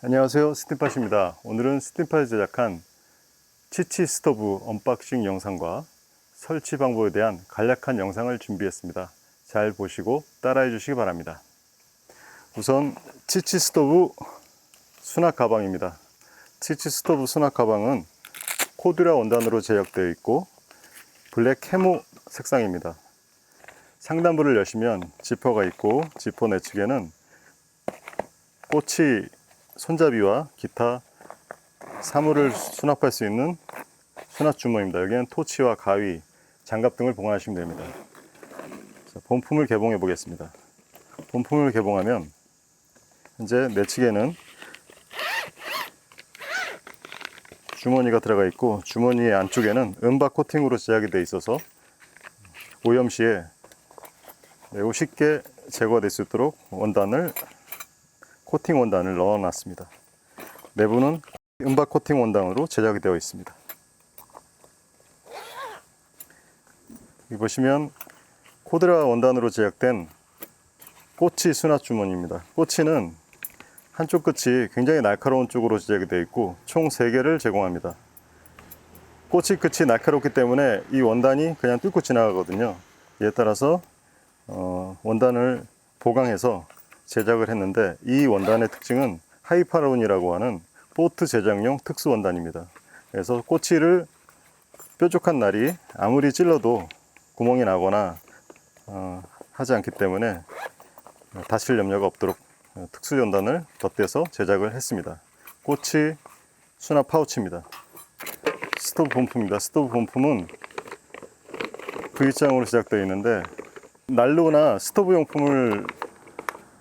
안녕하세요. 스팀팟입니다. 오늘은 스팀팟이 제작한 치치 스토브 언박싱 영상과 설치 방법에 대한 간략한 영상을 준비했습니다. 잘 보시고 따라해 주시기 바랍니다. 우선 치치 스토브 수납 가방입니다. 치치 스토브 수납 가방은 코드라 원단으로 제작되어 있고 블랙 캐모 색상입니다. 상단부를 여시면 지퍼가 있고 지퍼 내측에는 꼬치 손잡이와 기타 사물을 수납할 수 있는 수납 주머니입니다. 여기는 토치와 가위, 장갑 등을 보관하시면 됩니다. 자, 본품을 개봉해 보겠습니다. 본품을 개봉하면 현재 내측에는 주머니가 들어가 있고 주머니의 안쪽에는 은박 코팅으로 제작이 되어 있어서 오염 시에 매우 쉽게 제거될 수 있도록 원단을 코팅 원단을 넣어 놨습니다. 내부는 은박 코팅 원단으로 제작이 되어 있습니다. 여기 보시면 코드라 원단으로 제작된 꼬치 수납 주머니입니다. 꼬치는 한쪽 끝이 굉장히 날카로운 쪽으로 제작이 되어 있고 총 3개를 제공합니다. 꼬치 끝이 날카롭기 때문에 이 원단이 그냥 뚫고 지나가거든요. 이에 따라서 어, 원단을 보강해서 제작을 했는데 이 원단의 특징은 하이파론이라고 하는 보트 제작용 특수 원단입니다. 그래서 꼬치를 뾰족한 날이 아무리 찔러도 구멍이 나거나 어, 하지 않기 때문에 다칠 염려가 없도록 특수 원단을 덧대서 제작을 했습니다. 꼬치 수납 파우치입니다. 스토브 본품입니다. 스토브 본품은 V장으로 제작되어 있는데 난로나 스토브 용품을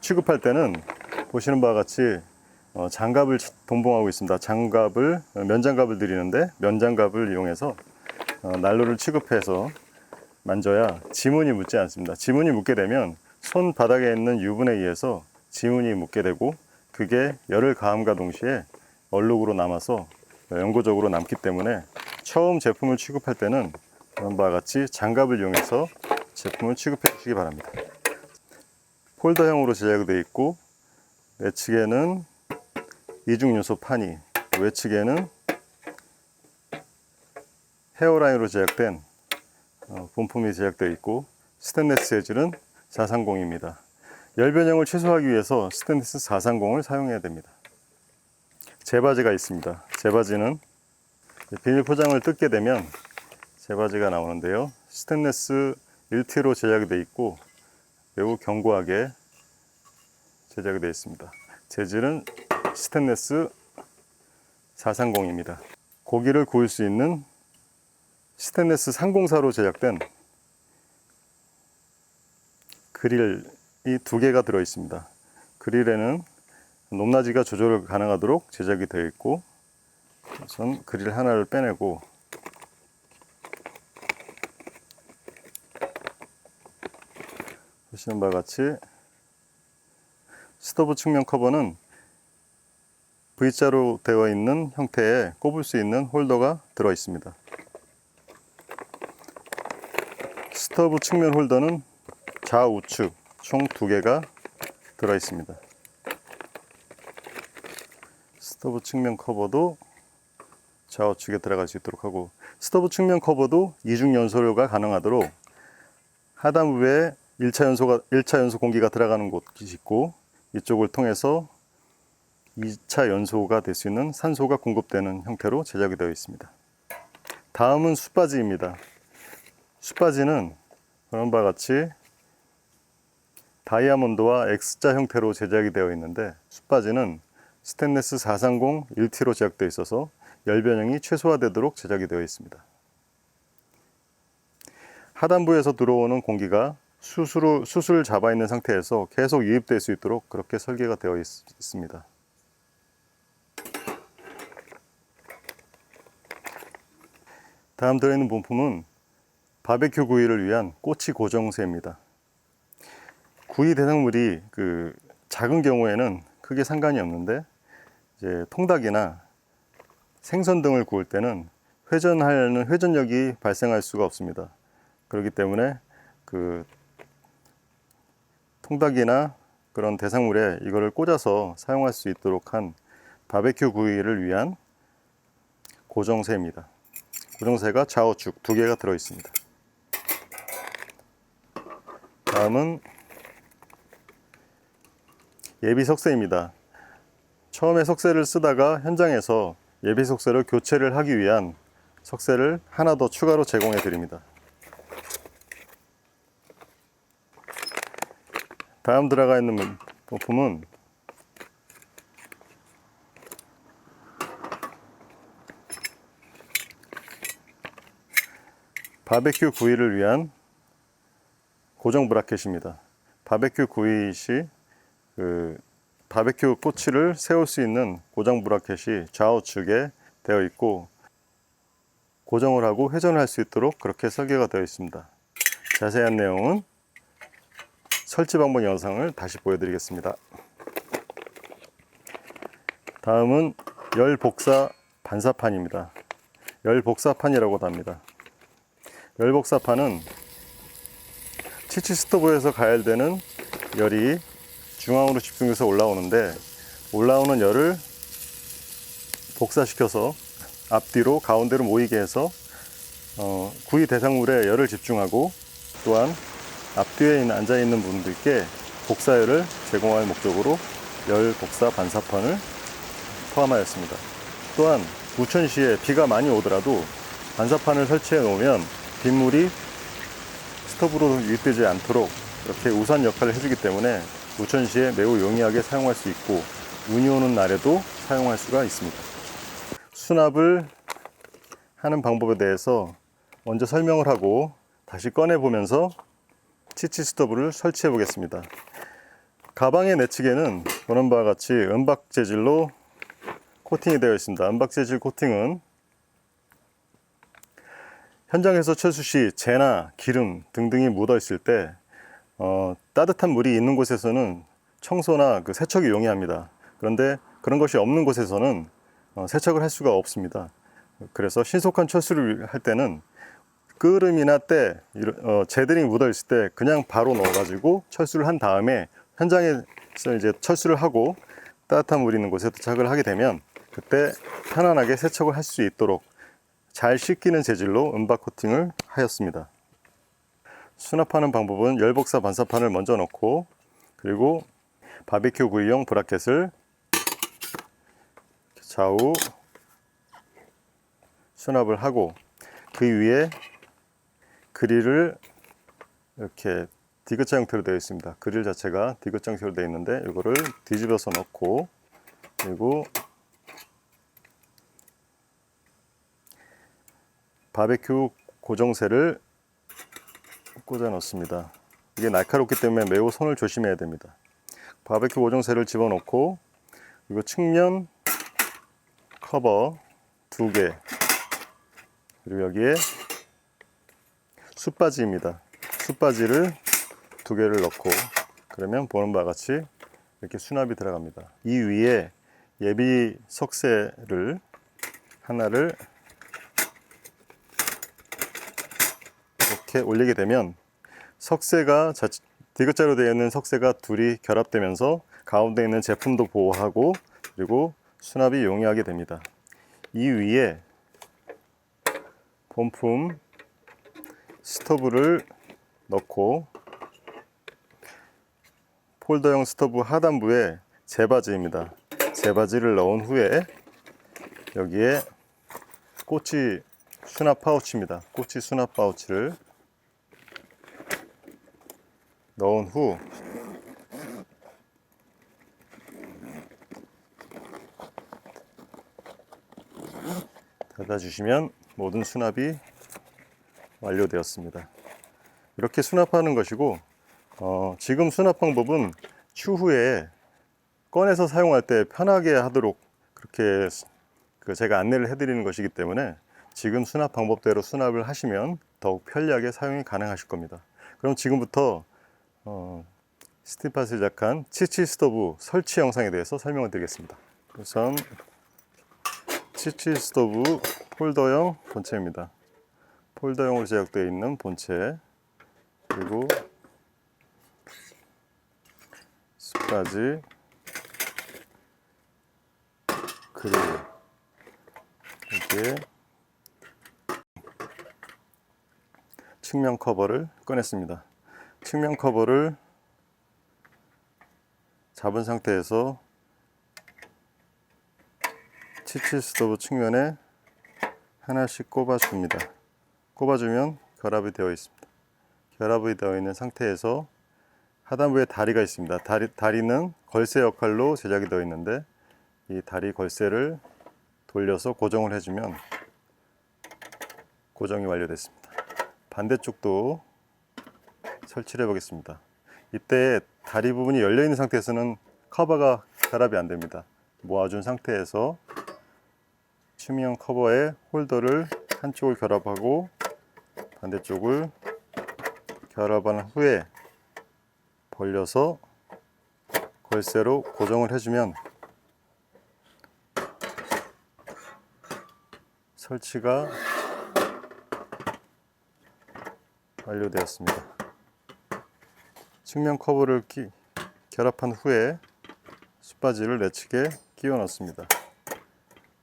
취급할 때는 보시는 바와 같이 어, 장갑을 동봉하고 있습니다. 장갑을 어, 면장갑을 드리는데 면장갑을 이용해서 어, 난로를 취급해서 만져야 지문이 묻지 않습니다. 지문이 묻게 되면 손 바닥에 있는 유분에 의해서 지문이 묻게 되고 그게 열을 가함과 동시에 얼룩으로 남아서 영구적으로 남기 때문에 처음 제품을 취급할 때는 이런 바와 같이 장갑을 이용해서 제품을 취급해 주시기 바랍니다. 폴더형으로 제작되어 있고 내측에는 이중 요소 판이 외측에는 헤어라인으로 제작된 어, 본품이 제작되어 있고 스테인레스 재질은 430입니다. 열 변형을 최소화하기 위해서 스테인레스 430을 사용해야 됩니다. 제바지가 있습니다. 제바지는 비닐 포장을 뜯게 되면 제바지가 나오는데요. 스테인레스 1T로 제작이 되어 있고 매우 견고하게 제작이 되어 있습니다. 재질은 스테인레스 430입니다. 고기를 구울 수 있는 스테인레스 304로 제작된 그릴이 두 개가 들어 있습니다. 그릴에는 높낮이가 조절 가능하도록 제작이 되어 있고 우선 그릴 하나를 빼내고 보시는 바와 같이 스토브 측면 커버는 V자로 되어 있는 형태의 꼽을 수 있는 홀더가 들어 있습니다. 스토브 측면 홀더는 좌우측 총 두 개가 들어 있습니다. 스토브 측면 커버도 좌우측에 들어갈 수 있도록 하고 스토브 측면 커버도 이중 연소료가 가능하도록 하단 부에 1차 연소가 1차 연소 공기가 들어가는 곳이 있고 이쪽을 통해서 2차 연소가 될 수 있는 산소가 공급되는 형태로 제작이 되어 있습니다. 다음은 숯바지입니다. 숯바지는 그런 바와 같이 다이아몬드와 X자 형태로 제작이 되어 있는데 숯바지는 스테인레스 430 1T로 제작되어 있어서 열 변형이 최소화되도록 제작이 되어 있습니다. 하단부에서 들어오는 공기가 숯으로, 숯을 잡아 있는 상태에서 계속 유입될 수 있도록 그렇게 설계가 되어 있, 있습니다. 다음 들어있는 본품은 바베큐 구이를 위한 꼬치 고정쇠입니다. 구이 대상물이 그 작은 경우에는 크게 상관이 없는데 이제 통닭이나 생선 등을 구울 때는 회전하는 회전력이 발생할 수가 없습니다. 그렇기 때문에 그 통닭이나 그런 대상물에 이거를 꽂아서 사용할 수 있도록 한 바베큐 구이를 위한 고정쇠입니다. 고정쇠가 좌우축 두 개가 들어 있습니다. 다음은 예비 석쇠입니다. 처음에 석쇠를 쓰다가 현장에서 예비 석쇠를 교체를 하기 위한 석쇠를 하나 더 추가로 제공해 드립니다. 다음 들어가 있는 부품은 바베큐 구이를 위한 고정 브라켓입니다. 바베큐 구이 시그 바베큐 꼬치를 세울 수 있는 고정 브라켓이 좌우측에 되어 있고 고정을 하고 회전을 할 수 있도록 그렇게 설계가 되어 있습니다. 자세한 내용은 설치 방법 영상을 다시 보여드리겠습니다. 다음은 열 복사 반사판입니다. 열 복사판이라고도 합니다. 열 복사판은 치치 스토브에서 가열되는 열이 중앙으로 집중해서 올라오는데 올라오는 열을 복사시켜서 앞뒤로 가운데로 모이게 해서 어, 구이 대상물에 열을 집중하고 또한 앞뒤에 있는- 앉아 있는 분들께 복사열을 제공할 목적으로 열 복사 반사판을 포함하였습니다. 또한 우천시에 비가 많이 오더라도 반사판을 설치해 놓으면 빗물이 스토브로 유입되지 않도록 이렇게 우산 역할을 해주기 때문에 우천시에 매우 용이하게 사용할 수 있고 눈이 오는 날에도 사용할 수가 있습니다. 수납을 하는 방법에 대해서 먼저 설명을 하고 다시 꺼내 보면서 치치 스토브를 설치해 보겠습니다. 가방의 내측에는 보는 바와 같이 은박 재질로 코팅이 되어 있습니다. 은박 재질 코팅은 현장에서 철수 시 재나 기름 등등이 묻어 있을 때 어, 따뜻한 물이 있는 곳에서는 청소나 그 세척이 용이합니다. 그런데 그런 것이 없는 곳에서는 어, 세척을 할 수가 없습니다. 그래서 신속한 철수를 할 때는 끓음이나 때 어, 재들이 묻어 있을 때 그냥 바로 넣어가지고 철수를 한 다음에 현장에서 이제 철수를 하고 따뜻한 물이 있는 곳에 도착을 하게 되면 그때 편안하게 세척을 할 수 있도록 잘 씻기는 재질로 은박 코팅을 하였습니다. 수납하는 방법은 열복사 반사판을 먼저 넣고 그리고 바비큐 구이용 브라켓을 좌우 수납을 하고 그 위에 그릴을 이렇게 디귿자 형태로 되어 있습니다. 그릴 자체가 디귿자 형태로 되어 있는데 이거를 뒤집어서 넣고 그리고 바베큐 고정쇠를 꽂아 넣습니다. 이게 날카롭기 때문에 매우 손을 조심해야 됩니다. 바베큐 고정쇠를 집어넣고 그리고 측면 커버 두 개, 그리고 여기에 숯바지입니다. 숯바지를 두 개를 넣고 그러면 보는 바와 같이 이렇게 수납이 들어갑니다. 이 위에 예비 석쇠를 하나를 이렇게 올리게 되면 석쇠가 자, 디귿자로 되어 있는 석쇠가 둘이 결합되면서 가운데 있는 제품도 보호하고 그리고 수납이 용이하게 됩니다. 이 위에 본품 스토브를 넣고 폴더형 스토브 하단부에 재바지입니다. 재바지를 넣은 후에 여기에 꼬치 수납 파우치입니다. 꼬치 수납 파우치를 넣은 후 닫아주시면 모든 수납이 완료되었습니다. 이렇게 수납하는 것이고 어, 지금 수납 방법은 추후에 꺼내서 사용할 때 편하게 하도록 그렇게 그 제가 안내를 해드리는 것이기 때문에 지금 수납 방법대로 수납을 하시면 더욱 편리하게 사용이 가능하실 겁니다. 그럼 지금부터 어, 스팀팟을 제작한 치치 스토브 설치 영상에 대해서 설명을 드리겠습니다. 우선 치치 스토브 폴더형 본체입니다. 폴더형으로 제작되어 있는 본체 그리고 숯까지 그리고 여기에 측면 커버를 꺼냈습니다. 측면 커버를 잡은 상태에서 치치 스토브 측면에 하나씩 꼽아줍니다. 꼽아주면 결합이 되어 있습니다. 결합이 되어 있는 상태에서 하단부에 다리가 있습니다. 다리, 다리는 걸쇠 역할로 제작이 되어 있는데 이 다리 걸쇠를 돌려서 고정을 해주면 고정이 완료됐습니다. 반대쪽도 설치를 해보겠습니다. 이때 다리 부분이 열려 있는 상태에서는 커버가 결합이 안 됩니다. 모아준 상태에서 취미형 커버에 홀더를 한쪽을 결합하고 반대쪽을 결합한 후에 벌려서 걸쇠로 고정을 해주면 설치가 완료되었습니다. 측면 커버를 끼, 결합한 후에 숯바지를 내측에 끼워 넣습니다.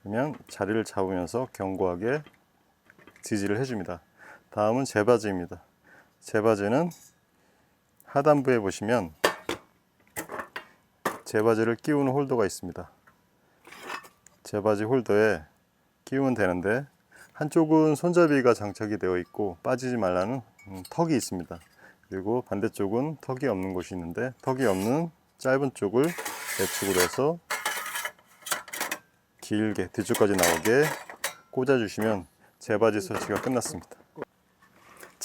그러면 자리를 잡으면서 견고하게 지지를 해줍니다. 다음은 제바지입니다. 제바지는 하단부에 보시면 제바지를 끼우는 홀더가 있습니다. 제바지 홀더에 끼우면 되는데 한쪽은 손잡이가 장착이 되어 있고 빠지지 말라는 음, 턱이 있습니다. 그리고 반대쪽은 턱이 없는 곳이 있는데 턱이 없는 짧은 쪽을 내축으로 해서 길게 뒤쪽까지 나오게 꽂아주시면 제바지 설치가 끝났습니다.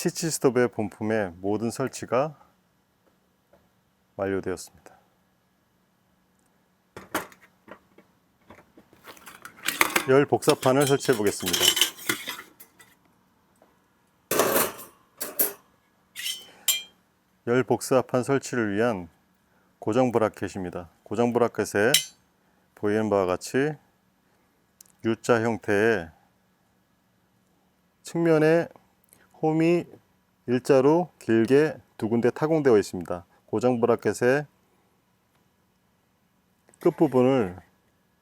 치치 스톱의 본품의 모든 설치가 완료되었습니다. 열 복사판을 설치해 보겠습니다. 열 복사판 설치를 위한 고정 브라켓입니다. 고정 브라켓에 보이는 바와 같이 U자 형태의 측면에 홈이 일자로 길게 두 군데 타공되어 있습니다. 고정 브라켓의 끝부분을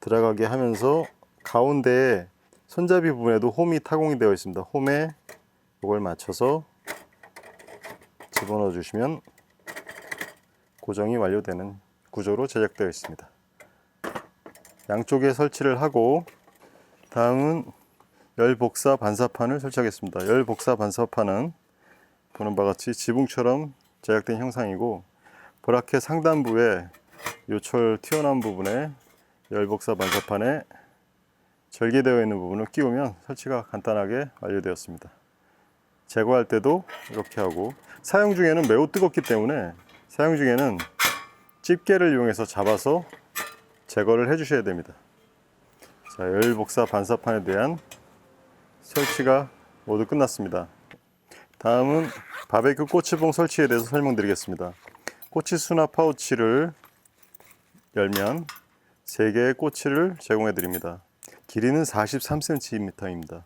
들어가게 하면서 가운데에 손잡이 부분에도 홈이 타공이 되어 있습니다. 홈에 이걸 맞춰서 집어넣어 주시면 고정이 완료되는 구조로 제작되어 있습니다. 양쪽에 설치를 하고 다음은 열 복사 반사판을 설치하겠습니다. 열 복사 반사판은 보는 바와 같이 지붕처럼 제작된 형상이고 브라켓 상단부에 요철 튀어나온 부분에 열 복사 반사판에 절개되어 있는 부분을 끼우면 설치가 간단하게 완료되었습니다. 제거할 때도 이렇게 하고 사용 중에는 매우 뜨겁기 때문에 사용 중에는 집게를 이용해서 잡아서 제거를 해 주셔야 됩니다. 자, 열 복사 반사판에 대한 설치가 모두 끝났습니다. 다음은 바베큐 꼬치봉 설치에 대해서 설명드리겠습니다. 꼬치 수납 파우치를 열면 3개의 꼬치를 제공해 드립니다. 길이는 43cm입니다.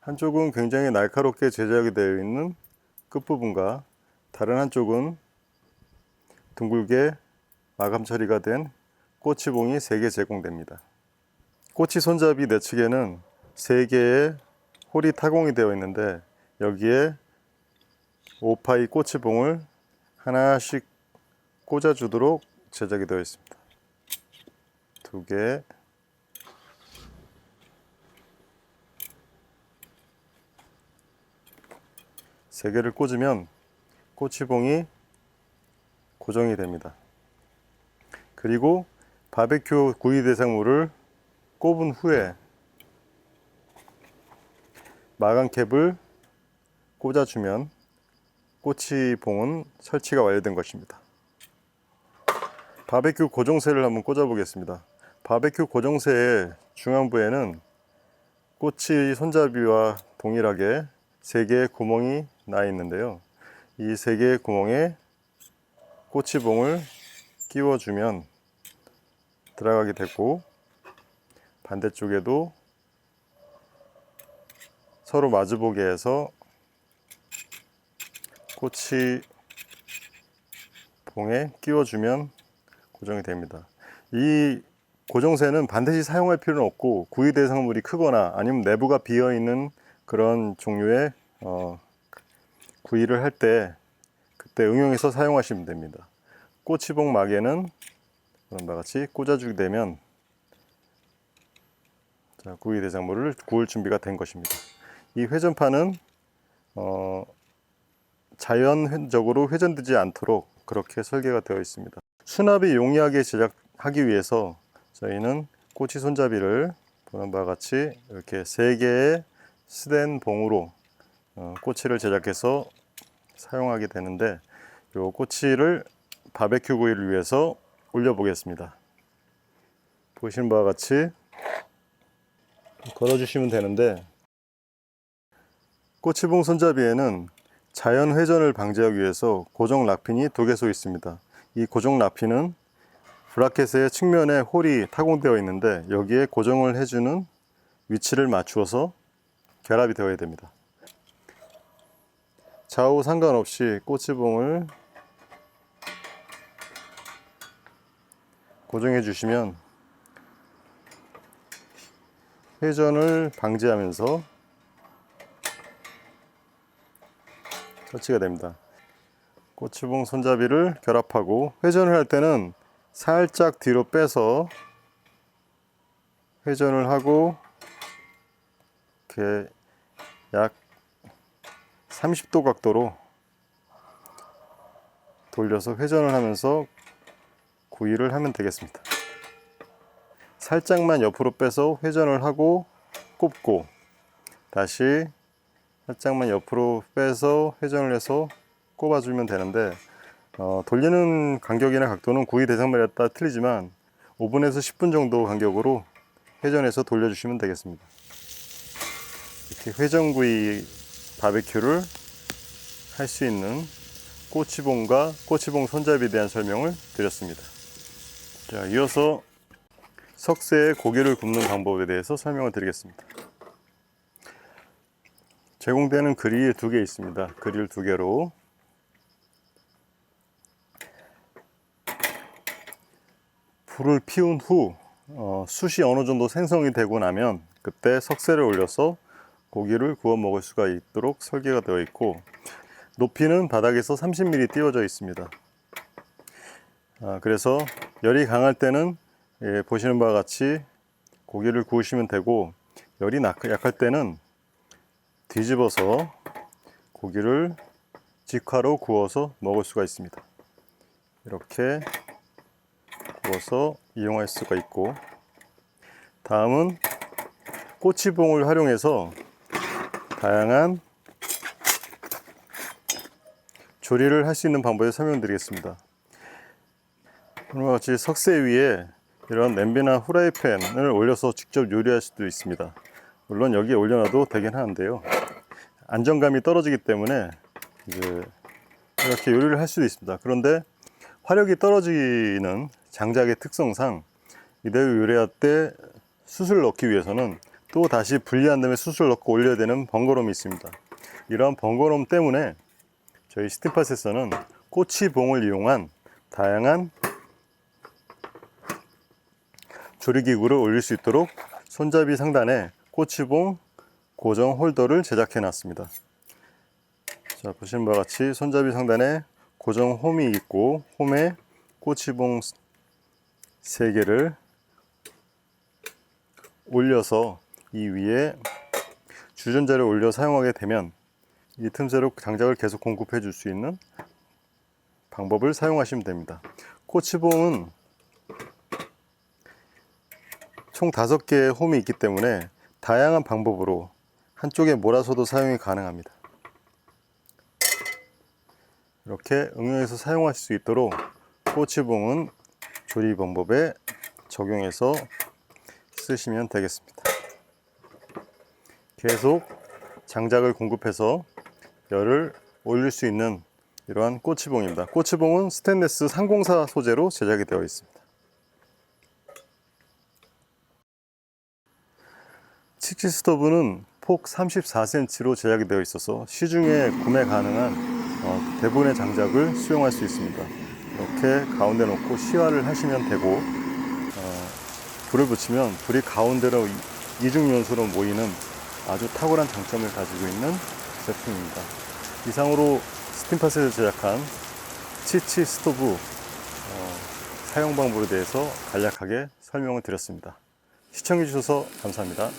한쪽은 굉장히 날카롭게 제작이 되어 있는 끝부분과 다른 한쪽은 둥글게 마감 처리가 된 꼬치봉이 3개 제공됩니다. 꼬치 손잡이 내측에는 3개의 홀이 타공이 되어 있는데 여기에 오파이 꼬치봉을 하나씩 꽂아주도록 제작이 되어 있습니다. 두 개, 세 개를 꽂으면 꼬치봉이 고정이 됩니다. 그리고 바베큐 구이 대상물을 꼽은 후에 마감 캡을 꽂아주면 꼬치봉은 설치가 완료된 것입니다. 바베큐 고정쇠를 한번 꽂아 보겠습니다. 바베큐 고정쇠의 중앙부에는 꼬치 손잡이와 동일하게 세 개의 구멍이 나 있는데요. 이세 개의 구멍에 꼬치봉을 끼워주면 들어가게 되고 반대쪽에도 서로 마주보게 해서 꼬치 봉에 끼워주면 고정이 됩니다. 이 고정쇠는 반드시 사용할 필요는 없고 구이 대상물이 크거나 아니면 내부가 비어 있는 그런 종류의 어, 구이를 할 때 그때 응용해서 사용하시면 됩니다. 꼬치봉 막에는 그런 바 같이 꽂아주게 되면 자, 구이 대상물을 구울 준비가 된 것입니다. 이 회전판은 어, 자연적으로 회전되지 않도록 그렇게 설계가 되어 있습니다. 수납이 용이하게 제작하기 위해서 저희는 꼬치 손잡이를 보는 바와 같이 이렇게 세 개의 스댄 봉으로 어, 꼬치를 제작해서 사용하게 되는데 이 꼬치를 바베큐 구이를 위해서 올려 보겠습니다. 보시는 바와 같이 걸어 주시면 되는데 꼬치봉 손잡이에는 자연 회전을 방지하기 위해서 고정 락핀이 두 개소 있습니다. 이 고정 락핀은 브라켓의 측면에 홀이 타공되어 있는데 여기에 고정을 해주는 위치를 맞추어서 결합이 되어야 됩니다. 좌우 상관없이 꼬치봉을 고정해 주시면 회전을 방지하면서 설치가 됩니다. 꼬치봉 손잡이를 결합하고 회전을 할 때는 살짝 뒤로 빼서 회전을 하고 이렇게 약 30도 각도로 돌려서 회전을 하면서 구이를 하면 되겠습니다. 살짝만 옆으로 빼서 회전을 하고 꼽고 다시 살짝만 옆으로 빼서 회전을 해서 꼽아주면 되는데 어, 돌리는 간격이나 각도는 구이 대상말에 따라 틀리지만 5분에서 10분 정도 간격으로 회전해서 돌려주시면 되겠습니다. 이렇게 회전구이 바베큐를 할 수 있는 꼬치봉과 꼬치봉 손잡이에 대한 설명을 드렸습니다. 자, 이어서 석쇠에 고기를 굽는 방법에 대해서 설명을 드리겠습니다. 제공되는 그릴 두 개 있습니다. 그릴 두 개로 불을 피운 후 어, 숯이 어느 정도 생성이 되고 나면 그때 석쇠를 올려서 고기를 구워 먹을 수가 있도록 설계가 되어 있고 높이는 바닥에서 30mm 띄워져 있습니다. 아, 그래서 열이 강할 때는 예, 보시는 바와 같이 고기를 구우시면 되고 열이 낙- 약할 때는 뒤집어서 고기를 직화로 구워서 먹을 수가 있습니다. 이렇게 구워서 이용할 수가 있고 다음은 꼬치봉을 활용해서 다양한 조리를 할 수 있는 방법을 설명드리겠습니다. 오늘 같이 석쇠 위에 이런 냄비나 후라이팬을 올려서 직접 요리할 수도 있습니다. 물론 여기에 올려놔도 되긴 하는데요. 안정감이 떨어지기 때문에 이제 이렇게 요리를 할 수도 있습니다. 그런데 화력이 떨어지는 장작의 특성상 이대로 요리할 때 숯을 넣기 위해서는 또 다시 분리한 다음에 숯을 넣고 올려야 되는 번거로움이 있습니다. 이러한 번거로움 때문에 저희 스팀팟에서는 꼬치봉을 이용한 다양한 조리기구를 올릴 수 있도록 손잡이 상단에 꼬치봉 고정 홀더를 제작해 놨습니다. 자, 보시는 바와 같이 손잡이 상단에 고정 홈이 있고 홈에 꼬치봉 3개를 올려서 이 위에 주전자를 올려 사용하게 되면 이 틈새로 장작을 계속 공급해 줄 수 있는 방법을 사용하시면 됩니다. 꼬치봉은 총 5개의 홈이 있기 때문에 다양한 방법으로 한쪽에 몰아서도 사용이 가능합니다. 이렇게 응용해서 사용하실 수 있도록 꼬치봉은 조리 방법에 적용해서 쓰시면 되겠습니다. 계속 장작을 공급해서 열을 올릴 수 있는 이러한 꼬치봉입니다. 꼬치봉은 스테인레스 304 소재로 제작이 되어 있습니다. 치치 스토브는 폭 34cm로 제작이 되어 있어서 시중에 구매 가능한 어, 대부분의 장작을 수용할 수 있습니다. 이렇게 가운데 놓고 시화를 하시면 되고 어, 불을 붙이면 불이 가운데로 이- 이중연소로 모이는 아주 탁월한 장점을 가지고 있는 제품입니다. 이상으로 스팀팟에서 제작한 치치 스토브 어, 사용 방법에 대해서 간략하게 설명을 드렸습니다. 시청해 주셔서 감사합니다.